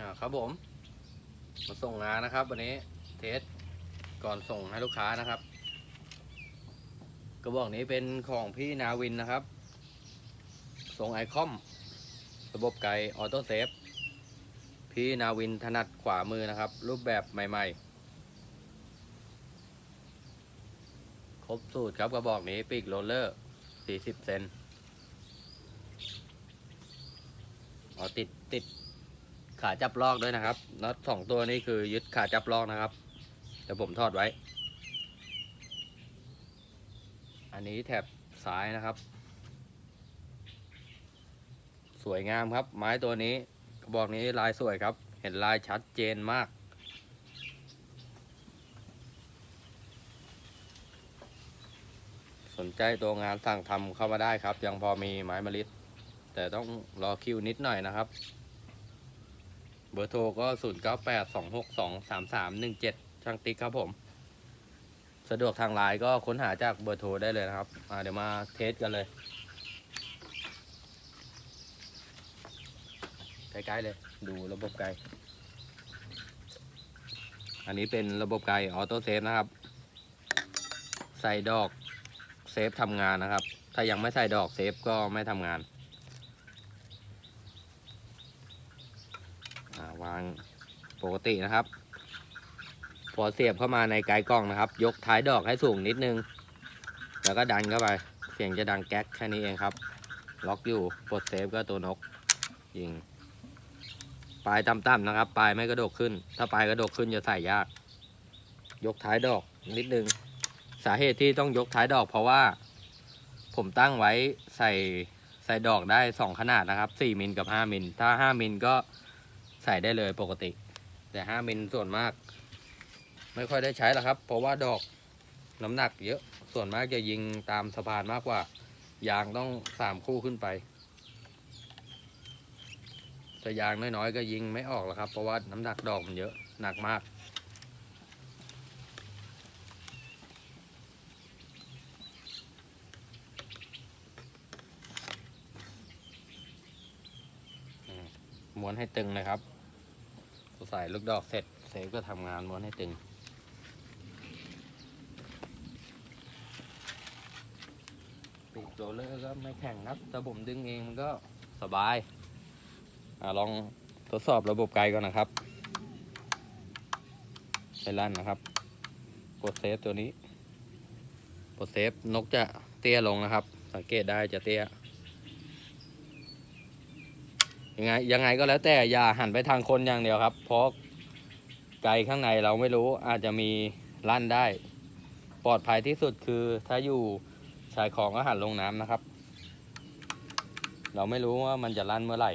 อ่าครับผม มาส่งงานนะครับ วันนี้เทสก่อนส่งให้ลูกค้านะครับ กระบอกนี้เป็นของพี่นาวินนะครับ ส่งไอคอม ระบบไกออโต้เซฟ พี่นาวินถนัดขวามือนะครับ รูปแบบใหม่ ๆครบสูตรครับกระบอกนี้ปีกโรลเลอร์ 40 เซน อ๋อ ติดติด ขาจับลอกด้วยนะครับน็อตสองตัวนี้คือยึดขาจับลอกนะครับเดี๋ยวผมทอดไว้ อันนี้แถบซ้ายนะครับ สวยงามครับ ไม้ตัวนี้กระบอกนี้ลายสวยครับ เห็นลายชัดเจนมาก สนใจตัวงานสั่งทำเข้ามาได้ครับ ยังพอมีไม้มะลิแต่ต้องรอคิวนิดหน่อยนะครับ เบอร์โทรก็ 0 9 8 2 6 2 3 3 1 7 ช่างติ๊กครับผม สะดวกทางไลน์ก็ค้นหาจากเบอร์โทรได้เลยนะครับอ่าเดี๋ยวมาเทสกันเลยใกล้ๆเลย ดูระบบไกล อันนี้เป็นระบบไกลออโต้เซฟนะครับ ใส่ดอกเซฟทำงานนะครับ ถ้ายังไม่ใส่ดอกเซฟก็ไม่ทำงาน อ่า วางปกตินะครับ พอเสียบเข้ามาในไกด์กล้องนะครับ ยกท้ายดอกให้สูงนิดนึง แล้วก็ดันเข้าไป เสียงจะดังแก๊กแค่นี้เองครับ ล็อกอยู่ปลดเซฟก็ตัวนกยิงปลายต่ำๆนะครับ ปลายไม่กระดกขึ้น ถ้าปลายกระโดกขึ้นจะใส่ยาก ยกท้ายดอกนิดนึง สาเหตุที่ต้องยกท้ายดอกเพราะว่า ผมตั้งไว้ใส่ใส่ดอกได้สองขนาดนะครับสี่มิลกับห้ามิลถ้าห้ามิลก็ ใส่ได้เลยปกติ แต่ห้ามิลส่วนมาก ไม่ค่อยได้ใช้หรอกครับ เพราะว่าดอกน้ำหนักเยอะส่วนมากจะยิงตามสะพานมากกว่า ยางต้องสามคู่ขึ้นไปแต่ยางน้อยๆก็ยิงไม่ออกหรอกครับ เพราะว่าน้ำหนักดอกมันเยอะหนักมาก ม้วนให้ตึงนะครับใส่ลูกดอกเสร็จเซฟก็ทำงานม้วนให้ตึง ปีกโรเลอร์ก็ไม่แข็งครับแต่ผมดึงเองมันก็สบายอลองทดสอบระบบไกลก่อนนะครับไปลั่นนะครับ กดเซฟตัวนี้ กดเซฟนกจะเตี้ยลงนะครับ สังเกตได้จะเตี้ย ยังไงยังไงก็แล้วแต่อย่าหันไปทางคนอย่างเดียวครับ เพราะไกลข้างในเราไม่รู้อาจจะมีลั่นได้ ปลอดภัยที่สุดคือถ้าอยู่ชายคลองก็หันลงน้ำนะครับ เราไม่รู้ว่ามันจะลั่นเมื่อไหร่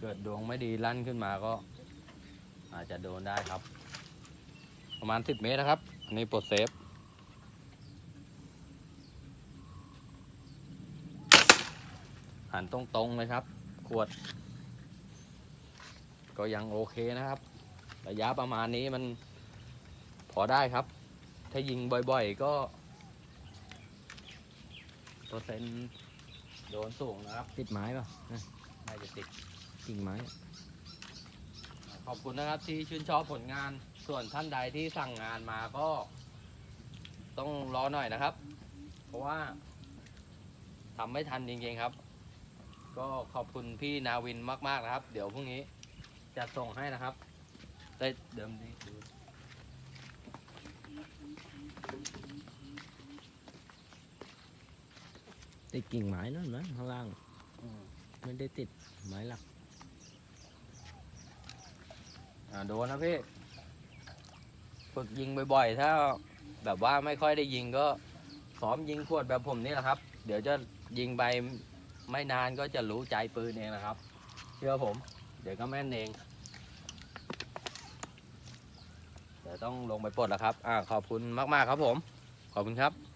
เกิดดวงไม่ดีลั่นขึ้นมาก็ อาจจะโดนได้ครับ ประมาณ 10 เมตรนะครับ อันนี้ปลดเซฟ หั นตรงๆเลยครับ ขวด ก็ยังโอเคนะครับ ระยะประมาณนี้มันพอได้ครับ ถ้ายิงบ่อยๆก็เปอร์เซ็นต์โดนสูงนะครับ ติดไม้ป่ะน่าจะติดกิ่งไม้ ขอบคุณนะครับที่ชื่นชอบผลงาน ส่วนท่านใดที่สั่งงานมาก็ ต้องรอหน่อยนะครับ เพราะว่าทำไม่ทันจริงๆครับ ก็ขอบคุณพี่นาวินมาก ๆ นะครับ เดี๋ยวพรุ่งนี้จะส่งให้นะครับ ได้เดิมดีดูติดกิ่งไม้นั่นนะข้างล่างอืมไม่ได้ติดไม้หลัก อ่าโดนนะพี่ ฝึกยิงบ่อยๆ ถ้าแบบว่าไม่ค่อยได้ยิงก็ซ้อมยิงขวดแบบผมนี่แหละครับ เดี๋ยวจะยิงไป ไม่นานก็จะรู้ใจปืนเองนะครับ เชื่อผม เดี๋ยวก็แม่นเอง เดี๋ยวต้องลงไปปลดแล้วครับ อ่าขอบคุณมาก ๆ ครับผม ขอบคุณครับ